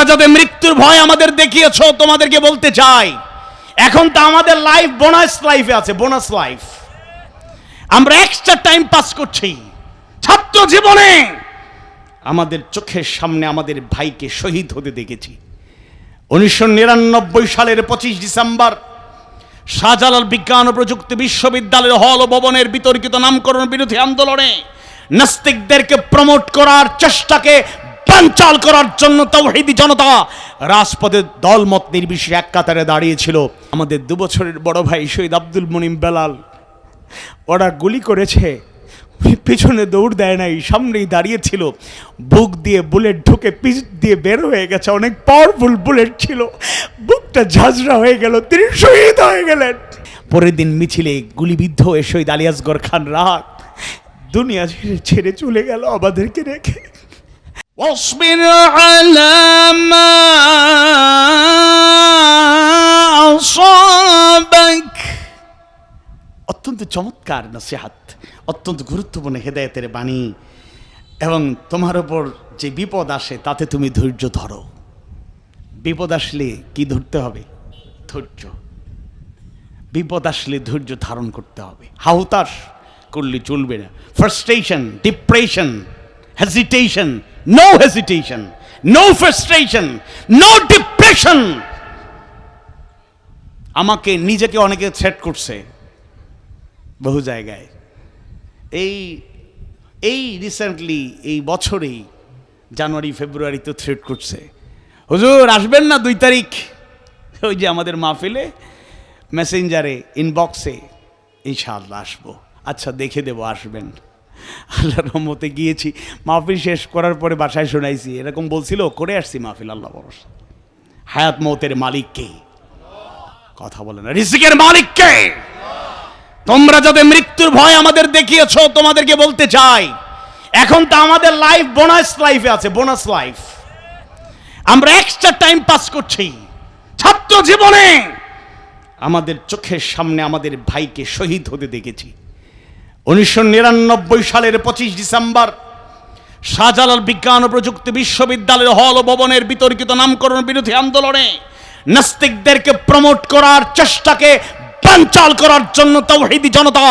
তোমরা যাদের মৃত্যুর ভয় আমাদের দেখিয়েছো, তোমাদেরকে বলতে চাই, এখন তো আমাদের লাইফ বোনাস লাইফে আছে বোনাস লাইফ আমরা এক্সট্রা টাইম পাস করছি। ছাত্র জীবনে আমাদের চোখের সামনে আমাদের ভাইকে শহীদ হতে দেখেছি। উনিশশো নিরানব্বই সালের পঁচিশ ডিসেম্বর, শাহজালাল বিজ্ঞান ও প্রযুক্তি বিশ্ববিদ্যালয়ের হল ভবনের বিতর্কিত নামকরণ বিরোধী আন্দোলনে নাস্তিকদেরকে প্রমোট করার চেষ্টাকে বানচাল করার জন্য তৌহিদি জনতা রাজপথে দলমত নির্বিশেষে এক কাতারে দাঁড়িয়েছিল। আমাদের দু বছরের বড় ভাই শহীদ আব্দুল মনিম বেলাল, ওরা গুলি করেছে, পিছনে দৌড় দেয় নাই, সামনেই দাঁড়িয়েছিল। বুক দিয়ে বুলেট ঢুকে পিছ দিয়ে বের হয়ে গেছে, অনেক পাওয়ারফুল বুলেট ছিল। বুকটা ঝাঁঝরা হয়ে গেল তিনি শহীদ হয়ে গেলেন। পরের দিন মিছিলে গুলিবিদ্ধ হয়ে শহীদ আলিয়াসগর খান রাত দুনিয়া ছেড়ে চলে গেল, আমাদেরকে রেখে। واصبر على ما أصابك অত্যন্ত চমৎকার নসিহাত অত্যন্ত গুরুত্বপূর্ণ হেদায়তের বাণী এবং তোমার ওপর যে বিপদ আসে তাতে তুমি ধৈর্য ধরো বিপদ আসলে কি ধরতে হবে ধৈর্য বিপদ আসলে ধৈর্য ধারণ করতে হবে হাহুতাশ করলে চলবে না frustration depression hesitation no hesitation no frustration no depression আমাকে নিজেকে অনেকে থ্রেট করছে বহু জায়গায়। এই এই রিসেন্টলি এই বছরেই জানুয়ারি, ফেব্রুয়ারি তো থ্রেট করছে। হুজুর, আসবেন না দুই তারিখ। ওই যে আমাদের মাহফিলে মেসেঞ্জারে ইনবক্সে ইনশাআল্লাহ আসব। আচ্ছা দেখে দেবো, আসবেন। আল্লাহ রহমতে গিয়েছি। মাহফিল শেষ করার পরে বাসায় শোনাইছি, এরকম বলছিল, করে আসছি মাহফিল আল্লাহ ভরসা। হায়াত মৌতের মালিককে কথা বলে না। রিজিকের মালিককে তোমরা যাদের মৃত্যুর ভয় আমাদের দেখিয়েছো, তোমাদেরকে বলতে চাই, এখন তো আমাদের লাইফ বোনাস লাইফে আছে বোনাস লাইফ আমরা এক্সট্রা টাইম পাস করছি। ছাত্র জীবনে আমাদের চোখের সামনে আমাদের ভাইকে শহীদ হতে দেখেছি। উনিশশো নিরানব্বই সালের পঁচিশ ডিসেম্বর শাহজালাল বিজ্ঞান ও প্রযুক্তি বিশ্ববিদ্যালয়ের হল ভবনের বিতর্কিত নামকরণ বিরোধী আন্দোলনে নাস্তিকদেরকে প্রমোট করার চেষ্টাকে বানচাল করার জন্য তৌহিদি জনতা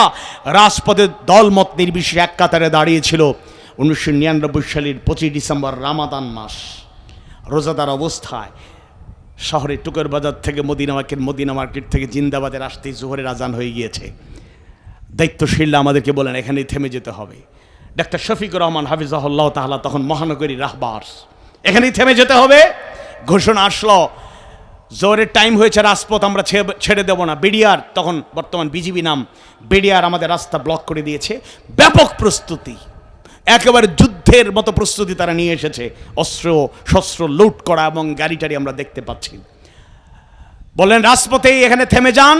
রাজপথে দলমত নির্বিশেষে এক কাতারে দাঁড়িয়েছিল উনিশশো নিরানব্বই সালের পঁচিশ ডিসেম্বর রামাদান মাস। রোজাদার অবস্থায় শহরে টুকের বাজার থেকে মদিনা মার্কেট মদিনা মার্কেট থেকে জিন্দাবাদের আসতেই জোহরের আজান হয়ে গিয়েছে। দায়িত্বশীল আমাদেরকে বলেন, এখানেই থেমে যেতে হবে। ডাক্তার শফিকুর রহমান হাফিজাহুল্লাহ তাহলা তখন মহানগরী রাহবার। এখানেই থেমে যেতে হবে। ঘোষণা আসলো জোরের টাইম হয়েছে, রাজপথ আমরা ছেড়ে দেব না। বিডিআর তখন বর্তমান বিজিবি নাম বিডিআর আমাদের রাস্তা ব্লক করে দিয়েছে। ব্যাপক প্রস্তুতি, একেবারে যুদ্ধের মতো প্রস্তুতি তারা নিয়ে এসেছে। অস্ত্র, শস্ত্র লুট করা এবং গাড়ি টাড়ি আমরা দেখতে পাচ্ছি। বললেন রাজপথেই এখানে থেমে যান।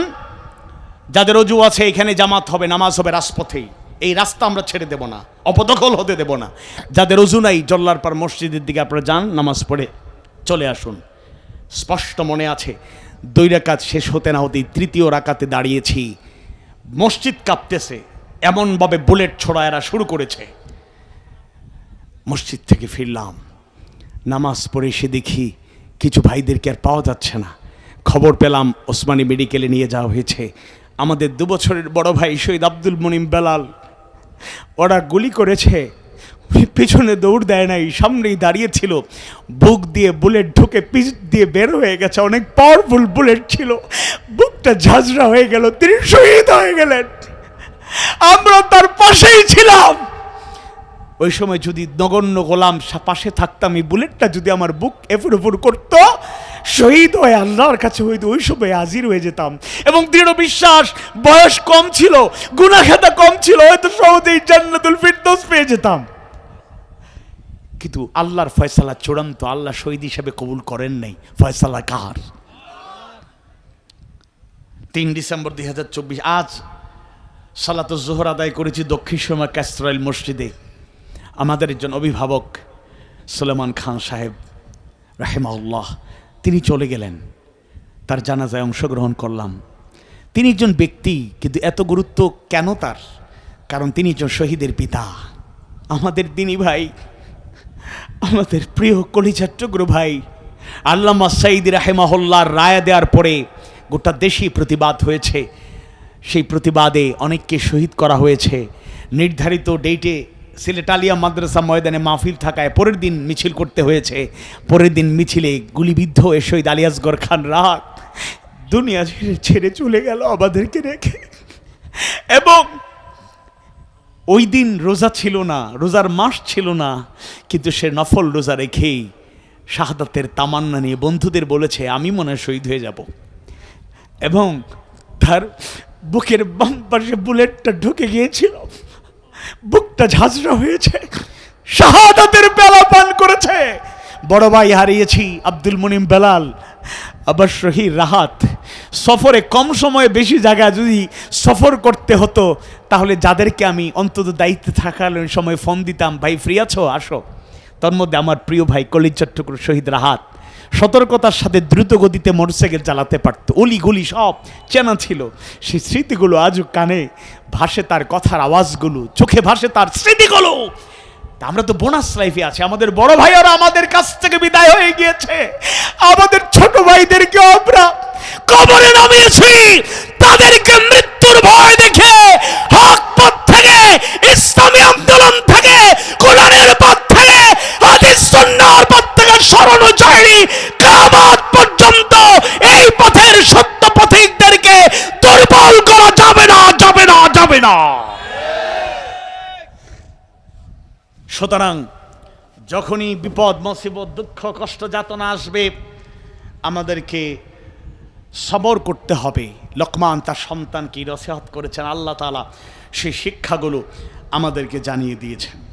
যাদের অজু আছে, এখানে জামাত হবে, নামাজ হবে রাজপথেই এই রাস্তা আমরা ছেড়ে দেব না, অপদখল হতে দেব না। যাদের অজু নাই, জল্লার পর মসজিদের দিকে আপনারা যান, নামাজ পড়ে চলে আসুন। স্পষ্ট মনে আছে, দুই রাকাত শেষ হতে না হতেই তৃতীয় রাকাতে দাঁড়িয়েছি। মসজিদ কাঁপতেছে, এমনভাবে বুলেট ছোড়া এরা শুরু করেছে। মসজিদ থেকে ফিরলাম। নামাজ পড়ে এসে দেখি, কিছু ভাইদেরকে আর পাওয়া যাচ্ছে না। খবর পেলাম, ওসমানী মেডিকেলে নিয়ে যাওয়া হয়েছে। আমাদের দু বছরের বড় ভাই শহীদ আব্দুল মনিম বেলাল। ওরা গুলি করেছে, পিছনে দৌড় দেয় নাই, সামনেই দাঁড়িয়েছিল। বুক দিয়ে বুলেট ঢুকে পিছ দিয়ে বের হয়ে গেছে, অনেক পাওয়ারফুল বুলেট ছিল। বুকটা ঝাঁঝরা হয়ে গেল তিনি শহীদ হয়ে গেলেন। আমরা তার পাশেই ছিলাম। ওই সময় যদি নগণ্য গোলাম পাশে থাকতাম, এই বুলেটটা যদি আমার বুক এফুর উফুর করতো, শহীদ হয়ে আল্লাহর কাছে হয়তো ওই সময় হাজির হয়ে যেতাম। এবং দৃঢ় বিশ্বাস, বয়স কম ছিল গুনাখাতা কম ছিল, হয়তো সহজেই জান্নাতুল ফিরদৌস পেয়ে যেতাম। কিন্তু আল্লাহর ফয়সালা চূড়ান্ত, আল্লাহ শহীদ হিসেবে কবুল করেন নাই। ফয়সালা কার? তিন ডিসেম্বর দুই হাজার চব্বিশ, আজ সালাত জোহর আদায় করেছি দক্ষিণ সময় ক্যাস্ট্রয়েল মসজিদে। আমাদের একজন অভিভাবক সুলেমান খান সাহেব রাহেমাউল্লাহ তিনি চলে গেলেন। তার জানাজায় অংশগ্রহণ করলাম। তিনি একজন ব্যক্তি, কিন্তু এত গুরুত্ব কেন তার? কারণ তিনি একজন শহীদের পিতা। আমাদের দিনী ভাই, আমাদের প্রিয় কলিচাট্টগ্র ভাই, আল্লামা সাইদ রাহেমাহুল্লার রায় দেওয়ার পরে গোটা দেশেই প্রতিবাদ হয়েছে। সেই প্রতিবাদে অনেককে শহীদ করা হয়েছে। নির্ধারিত ডেটে সিলেটালিয়া মাদ্রাসা ময়দানে মাহফিল থাকায় পরের দিন মিছিল করতে হয়েছে। পরের দিন মিছিলে গুলিবিদ্ধ হয়ে শহীদ আলিয়াসগর খান রাত দুনিয়া ছেড়ে চলে গেল আমাদেরকে রেখে। এবং ওই দিন রোজা ছিল না, রোজার মাস ছিল না, কিন্তু সে নফল রোজা রেখেই শাহাদাতের তামান্না নিয়ে বন্ধুদের বলেছে, আমি মনে হয় শহীদ হয়ে যাব। এবং তার বুকের বাম পাশে বুলেটটা ঢুকে গিয়েছিল। বুকটা ঝাঁঝরা হয়েছে, শাহাদাতের বেলা পান করেছে। বড় ভাই হারিয়েছি আব্দুল মুনিম বেলাল, আবার রাহাত। সফরে কম সময়ে বেশি জায়গা যদি সফর করতে হতো, তাহলে যাদেরকে আমি অন্তত দায়িত্বে থাকার সময় ফোন দিতাম, ভাই, ফ্রি আছো? আসো। তার মধ্যে আমার প্রিয় ভাই কলিজ চট্টগ্র শহীদ রাহাত সতর্কতার সাথে দ্রুত গতিতে মোটরসাইকেল চালাতে পারত। অলি গলি সব চেনা ছিল। সেই স্মৃতিগুলো আজও কানে, ভাসে তার কথার আওয়াজগুলো, চোখে ভাসে তার স্মৃতিগুলো। আমরা তো বোনাস লাইফে আছি। আমাদের বড় ভাইয়েরা আমাদের কাছ থেকে বিদায় হয়ে গিয়েছে। আমাদের ছোট ভাইদেরকে আমরা কবরে নামিয়েছি। তাদেরকে মৃত্যুর ভয় দেখে সুতরাং যখনই বিপদ, মসিবত, দুঃখ, কষ্ট, যাতনা আসবে, আমাদেরকে সবর করতে হবে। লকমান তার সন্তানকে রসেহত করেছেন, আল্লাহ তালা সেই শিক্ষাগুলো আমাদেরকে জানিয়ে দিয়েছেন।